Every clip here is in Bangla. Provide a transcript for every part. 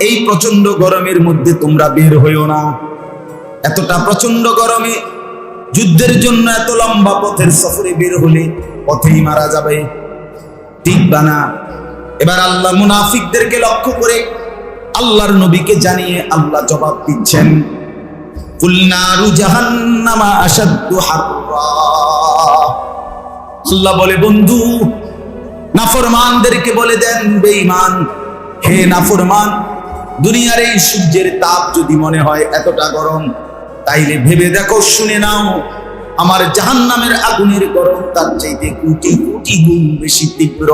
এই প্রচণ্ড গরমের মধ্যে তোমরা বের হইও না। এতটা প্রচণ্ড গরমে যুদ্ধের জন্য এত লম্বা পথের সফরে বের হলে পথেই মারা যাবে। ঠিক বানা এবার আল্লাহ মুনাফিকদেরকে লক্ষ্য করে আল্লাহর নবীকে জানিয়ে আল্লাহ জবাব দিচ্ছেন আল্লাহ বলে, বন্ধু নাফরমানদেরকে বলে দেন, বেঈমান। হে নাফরমান, দুনিয়ার এই সূর্যের তাপ যদি মনে হয় এতটা গরম, তাইলে ভেবে দেখো, শুনে নাও, আমার জাহান্নামের আগুনের গরম তার চাইতে কোটি কোটি গুণ বেশি তীব্র।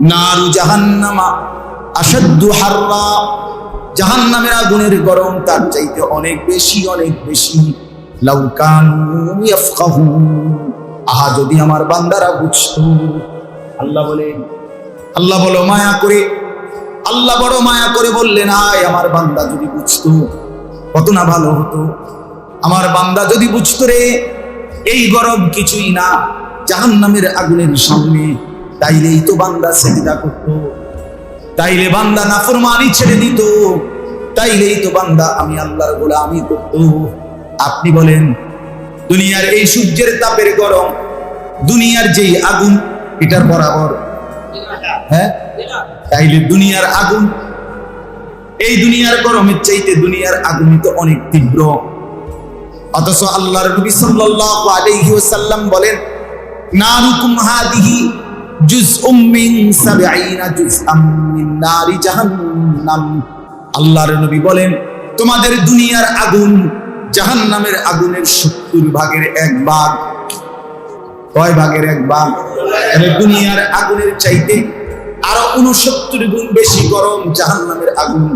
নারু জাহান্নামা আসাদ্দু হাররা, জাহান্নামের আগুনের গরম তার চাইতে অনেক বেশি অনেক বেশি। লাউকানু ইয়াফকাহুন। আহা, যদি আমার বান্দারা বুঝতো। আল্লাহ বলে, আল্লাহ বলো, মায়া করে। আল্লাহ বড় মায়া করে বললেন, আয়, আমার বান্দা যদি বুঝতো, কত না ভালো হতো। আমার বান্দা যদি বুঝত রে, এই গরম কিছুই না, জাহান্নামের আগুনের সামনে। তাইলেই তো বান্দা সেজদা করতো। তাইলে বান্দা নাফরমানি ছেড়ে দিত। তাইলেই তো বান্দা আমি আল্লাহর গোলামি করত। আপনি বলেন দুনিয়ার এই সূর্যের তাপের গরম, দুনিয়ার যেই আগুন, এটার বরাবর। হ্যাঁ? তাইলে দুনিয়ার আগুন, এই দুনিয়ার গরমের চাইতে দুনিয়ার আগুন তো অনেক তীব্র। অথচ আল্লাহর নবী সাল্লাল্লাহু আলাইহি ওয়াসাল্লাম বলেন, নারুকুম হাদিহি জুজউম মিন 70 জুজআম মিন নারি জাহান্নাম। আল্লাহর নবী বলেন, তোমাদের দুনিয়ার আগুন জাহান্নামের আগুনের 70 ভাগের এক ভাগ, কয় ভাগের এক ভাগ? দুনিয়ার আগুনের চাইতে আরও উনসত্তর গুণ বেশি গরম জাহান্নামের আগুন।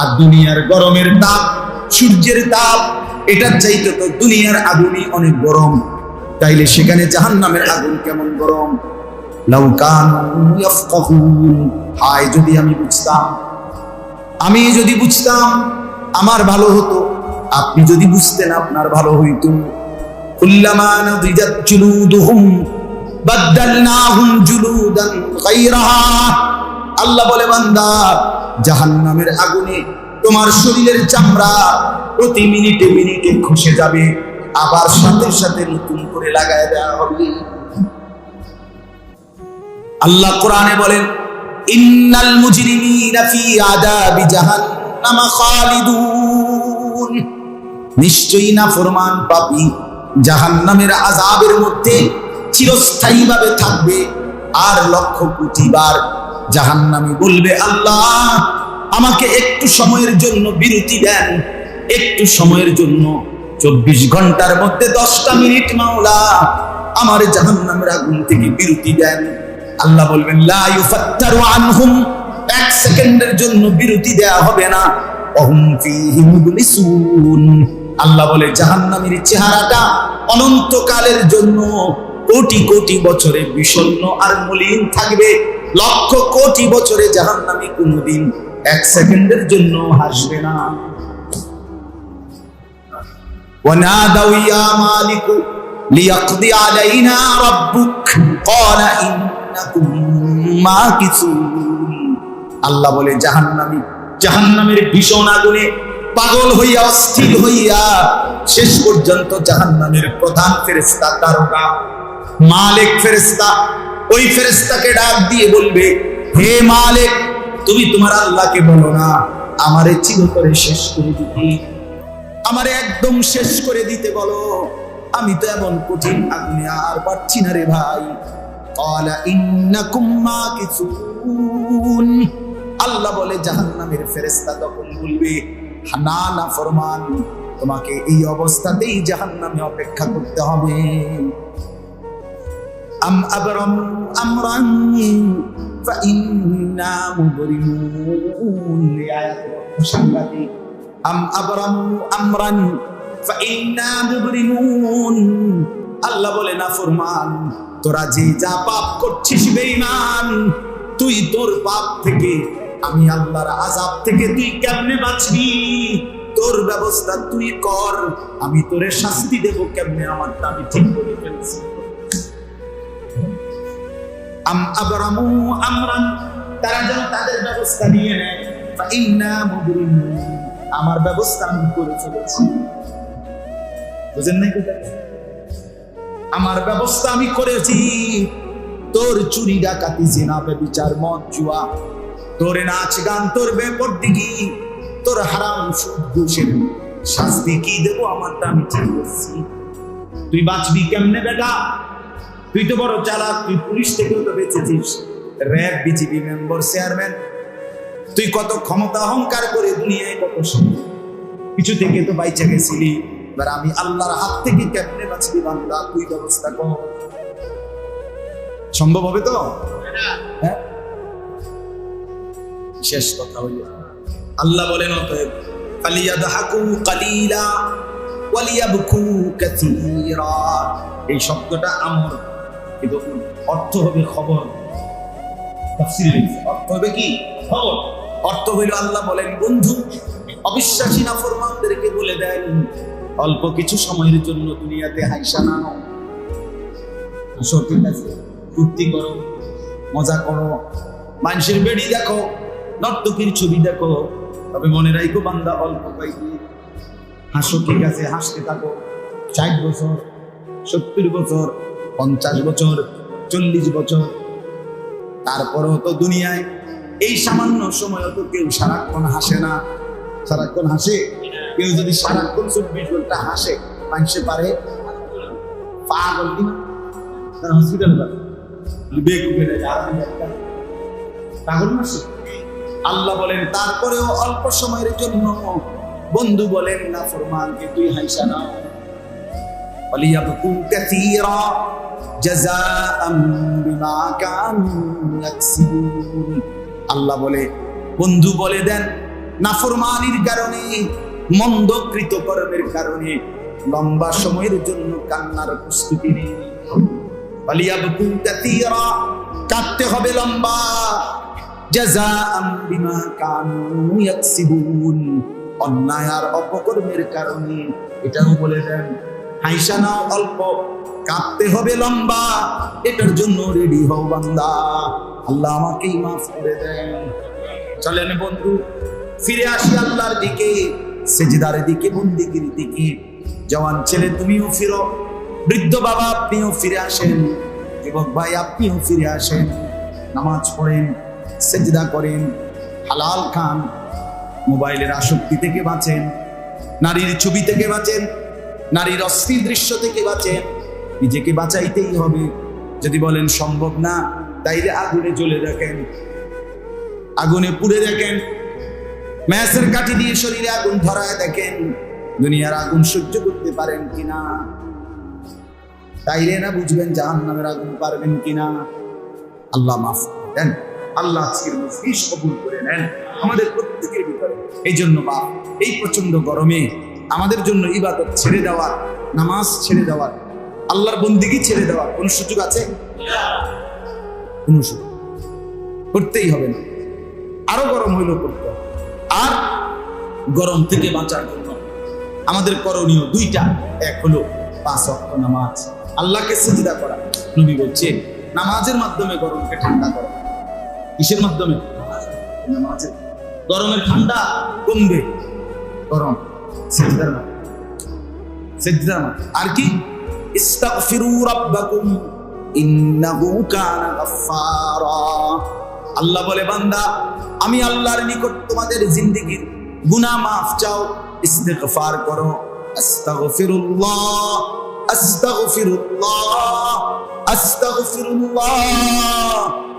আর দুনিয়ার গরমের তাপ, সূর্যের তাপ, এটার চাইতে তো দুনিয়ার আগুনই অনেক গরম। তাইলে সেখানে জাহান্নামের আগুন কেমন গরম? হায়, যদি আমি বুঝতাম, আমি যদি বুঝতাম, আমার ভালো হতো। আপনি যদি বুঝতেন আপনার ভালো হইতো। আল্লাহ বলে, বান্দা আগুনে তোমার শরীরের চামড়া প্রতি মিনিটে মিনিটে খসে যাবে। আবার সাথে সাথে নতুন করে লাগায় দেওয়া হবে। আল্লাহ কোরআনে বলেন, ইন্নাল মুজরিমিনা ফি আদাবি জাহান্নামা খালিদুন। নিশ্চয়ই না ফরমান পাপী। জাহান্নামের আযাবের মধ্যে চিরস্থায়ীভাবে থাকবে আর লক্ষ কোটি বার জাহান্নামী বলবে, আল্লাহ, আমাকে একটু সময়ের জন্য বিরতি দেন। একটু সময়ের জন্য চব্বিশ ঘণ্টার মধ্যে দশটা মিনিট মাওলা আমার জাহান্নামের আগুন থেকে বিরতি দেন। আল্লাহ বলবেন আনহুম, এক সেকেন্ডের জন্য বিরতি দেয়া হবে না। অহুম ফীহি মুবলিসুন। আল্লাহ বলে জাহান্নামের চেহারাটা অনন্তকালের জন্য কোটি কোটি বছরে বিষণ্ণ আর মলিন থাকবে লক্ষ কোটি বছরে জাহান্নামী কোনোদিন এক সেকেন্ডের জন্য হাসবে না ونادوا يا مالك ليقضي علينا ربك قال إنكم ماكثون আল্লাহ বলে জাহান্নামী জাহান্নামের ভীষণ আগুনে পাগল হইয়া, অস্থির হইয়া শেষ পর্যন্ত জাহান্নামের প্রধান ফেরেস্তা তারকা মালিক ফেরেস্তা ওই ফেরেস্তাকে ডাক দিয়ে বলবে, হে মালিক, তুমি তোমার আল্লাহকে বলো না, আমারে চির করে শেষ করে দিতে। আমারে একদম শেষ করে দিতে বলো। আমি তো এমন কঠিন আগুনে আর পারছি না রে ভাই। আল্লাহ বলে, জাহান্নামের ফেরেস্তা তখন বলবে না ফরমান, তোমাকে এই অবস্থাতেই জাহান্নামে অপেক্ষা করতে হবে। আল্লাহ বলে, না ফরমান, তোরা যে যা পাপ করছিস বেঈমান, তুই তোর পাপ থেকে আমি আল্লাহর আযাব থেকে তুই কেমনে বাঁচবি? তোর ব্যবস্থা তুই কর। আমি তোরে শাস্তি দেব কেমনে? আমারটা আমি ঠিক করে ফেলছি। আম আবরামু আমরান, তারা যেন তাদের ব্যবস্থা নিয়ে নেয়। আমার ব্যবস্থা আমি করে চলেছি বুঝেন নাই আমার ব্যবস্থা আমি করেছি। তোর চুরি ডাকাতি, জেনা বিচার মদ, জুয়া তোর নাচ গান তোর বেপর দিকি তোর হারাম সুদ ঘুষের শাস্তি কি দেবো আমারটা আমি ঠিক করছি তুই বাঁচবি কেমনে বেটা? তুই তো বড় চালাক তুই পুলিশ থেকেও তো বেঁচেছিস। র্যাব বিজিবি মেম্বার চেয়ারম্যান তুই কত ক্ষমতা অহংকার করে দুনিয়ায় কত সম্মান। কিছু থেকে তো বাইচা গেছিলি এবার আমি আল্লাহর হাত থেকে কেমনে বাঁচবি বান্দা? তুই ব্যবস্থা কর। সম্ভব হবে তো? হ্যাঁ? শেষ কথা হইল। আল্লাহ বলেন, অতএব ফালিয়াদহাকু কালিলা ওয়ালিয়াবকু কাসীরা। এই শব্দটা আমর কিন্তু অর্থ হবে খবর। অর্থ হবে কি? খবর। অর্থ হইল আল্লাহ বলেন, বন্ধু, অবিশ্বাসী নাফরমানদেরকে বলে দেন, অল্প কিছু সময়ের জন্য দুনিয়াতে হাইসা না হাসো ঠিক ফুর্তি করো, মজা করো, মানুষের বেড়ি দেখো। নর্তকীর ছবি দেখো, তবে মনে রাখো বান্দা অল্প পাইবি হাসো, ঠিক আছে, হাসতে থাকো। ষাট বছর, সত্তর বছর, পঞ্চাশ বছর, চল্লিশ বছর। তারপরেও তো দুনিয়ায় এই সামান্য সময় তো কেউ সারাক্ষণ হাসে না। সারাক্ষণ হাসে? কেউ যদি সারাক্ষণ চব্বিশ ঘণ্টা হাসে মানুষে পারে? পাগল হসপিটাল বেকুবে পাগল না? আল্লাহ বলেন তারপরেও অল্প সময়ের জন্য বন্ধু বলেন না ফরমানকে তুই হাইসা না وليبكوا كثيرا جزاء بما كانوا يكسبون আল্লাহ বলে বন্ধু বলে দেন নাফরমানির কারণে মন্দ কৃতকর্মের কারণে লম্বা সময়ের জন্য কান্নার প্রস্তুতি নেই ওয়ালিয়াবকু কাসীরা কাটতে হবে লম্বা জাযাআম বিমা কানু ইয়াকসিবুন। অন্যায় আর অপকর্মের কারণে, এটাও বলে দেন, হাইসা নাও অল্প কাঁদতে হবে লম্বা, এটার জন্য রেডি হও বান্দা। আল্লাহ আমাকেই মাফ করে দেন। চলেন বন্ধু, ফিরে আসি আল্লাহর দিকে, সেজদার দিকে, বন্দিগির দিকে। জওয়ান ছেলে, তুমিও ফিরো। বৃদ্ধ বাবা, আপনিও ফিরে আসেন। যুবক ভাই, আপনিও ফিরে আসেন। নামাজ পড়েন। সেজদা করেন, হালাল খান, মোবাইলের আসক্তি থেকে বাঁচেন, নারীর ছবি থেকে বাঁচেন, নারীর অস্থির দৃশ্য থেকে বাঁচেন, নিজেকে বাঁচাইতেই হবে। যদি বলেন সম্ভব না, তাইলে আগুনে জ্বলে রাখেন আগুনে পুড়ে দেখেন ম্যাসের কাঠি দিয়ে শরীরে আগুন ধরায় দেখেন, দুনিয়ার আগুন সহ্য করতে পারেন কিনা? তাইলে না বুঝবেন জাহান নামের আগুন পারবেন কিনা? আল্লাহ মাফ দেন। আল্লাহ কবুল করে নেন। আমাদের প্রত্যেকের ভিতরে। এই জন্য বাপ, এই প্রচণ্ড গরমে আমাদের জন্য ইবাদত ছেড়ে দেওয়ার, নামাজ ছেড়ে দেওয়ার, আল্লাহর বন্দিগি ছেড়ে দেওয়ার কোন সুযোগ আছে? কোন সুযোগ। করতেই হবে না। আরও গরম হইলেও করতে আর গরম থেকে বাঁচার জন্য আমাদের করণীয় দুইটা। এক হলো পাঁচ অক্ট নামাজ। আল্লাহকে সিজদা করা। নবী বলছে, নামাজের মাধ্যমে গরমকে ঠান্ডা করা। কিসের মাধ্যমে? গরমের ঠান্ডা কমবে গরম সিজদার সিজদার আর কি? ইস্তাগফিরু রাব্বাকুম ইন্নাহু কানা গাফফারা। আল্লাহ বলে বান্দা আমি আল্লাহর নিকট তোমাদের জিন্দেগীর গুনাহ মাফ চাও। ইস্তেগফার করো। আস্তাগফিরুল্লাহ আস্তাগফিরুল্লাহ আস্তাগফিরুল্লাহ।